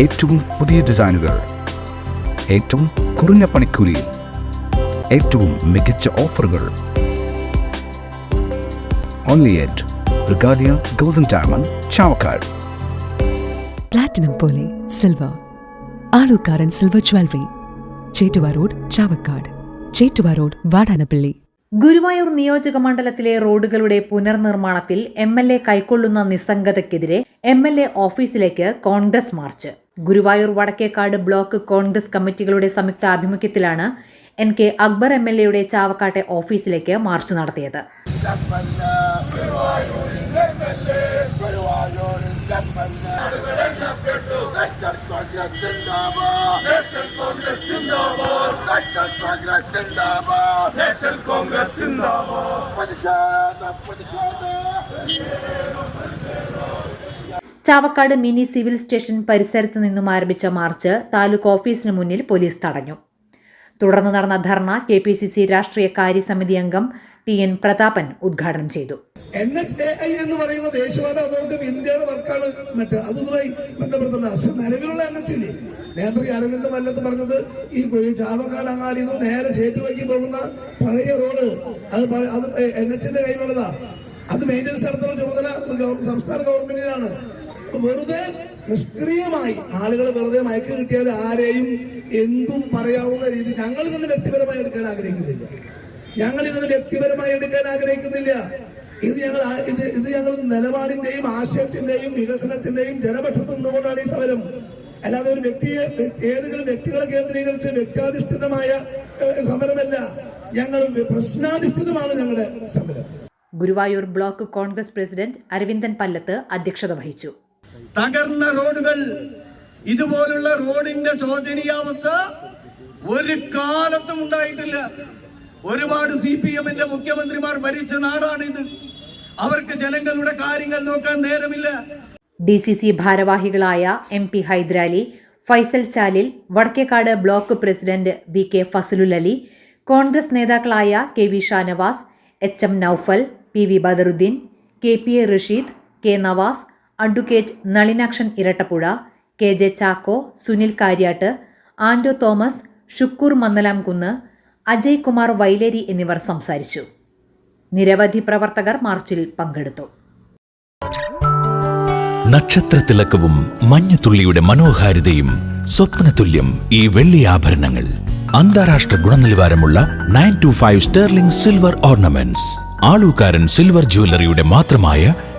ഏറ്റവും പുതിയ ഡിസൈനുകൾ ഏറ്റവും കുറഞ്ഞ പണിക്കൂലിയിൽ ഏറ്റവും മികച്ച ഓഫറുകൾ. Only at Regalia golden diamond Chavakkad platinum പോലെ silver Aalukkaran silver jewellery Chettuva road Chavakkad Chettuva road Vadanappally. Guruvayur നിയോജക മണ്ഡലത്തിലെ റോഡുകളുടെ പുനർനിർമ്മാണത്തിൽ എം എൽ എ കൈക്കൊള്ളുന്ന നിസ്സംഗതയ്ക്കെതിരെ എം എൽ എ ഓഫീസിലേക്ക് കോൺഗ്രസ് മാർച്ച്. ഗുരുവായൂർ വടക്കേക്കാട് ബ്ലോക്ക് കോൺഗ്രസ് കമ്മിറ്റികളുടെ സംയുക്ത ആഭിമുഖ്യത്തിലാണ് N K Akbar M L എയുടെ ചാവക്കാട്ടെ ഓഫീസിലേക്ക് മാർച്ച് നടത്തിയത്. ചാവക്കാട് മിനി സിവിൽ സ്റ്റേഷൻ പരിസരത്ത് നിന്നും ആരംഭിച്ച മാർച്ച് താലൂക്ക് ഓഫീസിന് മുന്നിൽ പോലീസ് തടഞ്ഞു. തുടർന്ന് നടന്ന dharna K P C C രാഷ്ട്രീയ കാര്യസമിതി അംഗം ടി എൻ പ്രതാപൻ ഉദ്ഘാടനം ചെയ്തു. എൻ എച്ച് എ ഐ എന്ന് പറയുന്ന ദേശീയപാത അതോറിറ്റി ഇന്ത്യയുടെ വർക്കാണ് മറ്റേ. അതുമായി ബന്ധപ്പെടുത്തുന്ന നിലവിലുള്ള എൻ എച്ച് ഇല്ലേ? നേരത്തെ അരവിന്ദ് മല്ലത്ത് പറഞ്ഞത് ഈ ചാവക്കാട് അങ്ങാടി നിന്ന് നേരെ ചേറ്റുവയ്ക്ക് പോകുന്ന പഴയ റോഡ്. അത് അത് എൻ എച്ചിന്റെ കയ്യിലുള്ളതാ. അത് മെയിന്റനൻസ് നടത്തുന്ന ചുമതല സംസ്ഥാന ഗവൺമെന്റിനാണ്. വെറുതെ നിഷ്ക്രിയമായി ആളുകൾ വെറുതെ മയക്ക് കിട്ടിയാൽ ആരെയും എന്തും പറയാവുന്ന രീതി ഞങ്ങൾ ഇതിന് വ്യക്തിപരമായി എടുക്കാൻ ആഗ്രഹിക്കുന്നില്ല. ഞങ്ങൾ ഇതിന് വ്യക്തിപരമായി എടുക്കാൻ ആഗ്രഹിക്കുന്നില്ല. ഇത് ഞങ്ങൾ ഇത് ഇത് ഞങ്ങൾ നിലപാടിന്റെയും ആശയത്തിന്റെയും വികസനത്തിന്റെയും ജനപക്ഷത്ത് നിന്നുകൊണ്ടാണ് ഈ സമരം. അല്ലാതെ ഒരു വ്യക്തിയെ ഏതെങ്കിലും വ്യക്തികളെ കേന്ദ്രീകരിച്ച് വ്യക്തിയാധിഷ്ഠിതമായ ഏഹ്, സമരമല്ല. ഞങ്ങൾ പ്രശ്നാധിഷ്ഠിതമാണ് ഞങ്ങളുടെ സമരം. ഗുരുവായൂർ ബ്ലോക്ക് കോൺഗ്രസ് പ്രസിഡന്റ് അരവിന്ദൻ പല്ലത്ത് അധ്യക്ഷത വഹിച്ചു. തകർന്ന റോഡുകൾ ഇതുപോലുള്ള റോഡിന്റെ ശോചനീയാവസ്ഥ ഒരു കാലത്തും ഉണ്ടായിട്ടില്ല. ഒരുപാട് സി പി എമ്മിന്റെ മുഖ്യമന്ത്രിമാർ ഭരിച്ച നാടാണിത്. അവർക്ക് ജനങ്ങളുടെ കാര്യങ്ങൾ നോക്കാൻ നേരമില്ല. ഡി സി സി ഭാരവാഹികളായ M P Hydarali Faisal Chalil Vadakkekad block president V K Fazalul Ali Congress നേതാക്കളായ K V Shanavas H M Noufal P V Badaruddin K P A Rasheed K Navas advocate Nalinakshan Irattappuzha K J Chacko Sunil Kariyattu Ando Thomas Shukkoor Mannalamkunnu Ajay Kumar Vyleri എന്നിവർ സംസാരിച്ചു. നിരവധി പ്രവർത്തകർ മാർച്ചിൽ പങ്കെടുത്തു. നക്ഷത്രത്തിളക്കവും മഞ്ഞുതുള്ളിയുടെ മനോഹാരിതയും സ്വപ്നതുല്യം ഈ വെള്ളി ആഭരണങ്ങൾ. അന്താരാഷ്ട്ര ഗുണനിലവാരമുള്ള nine two five sterling silver ornaments. Alukkaran silver ജ്വല്ലറിയുടെ മാത്രമായ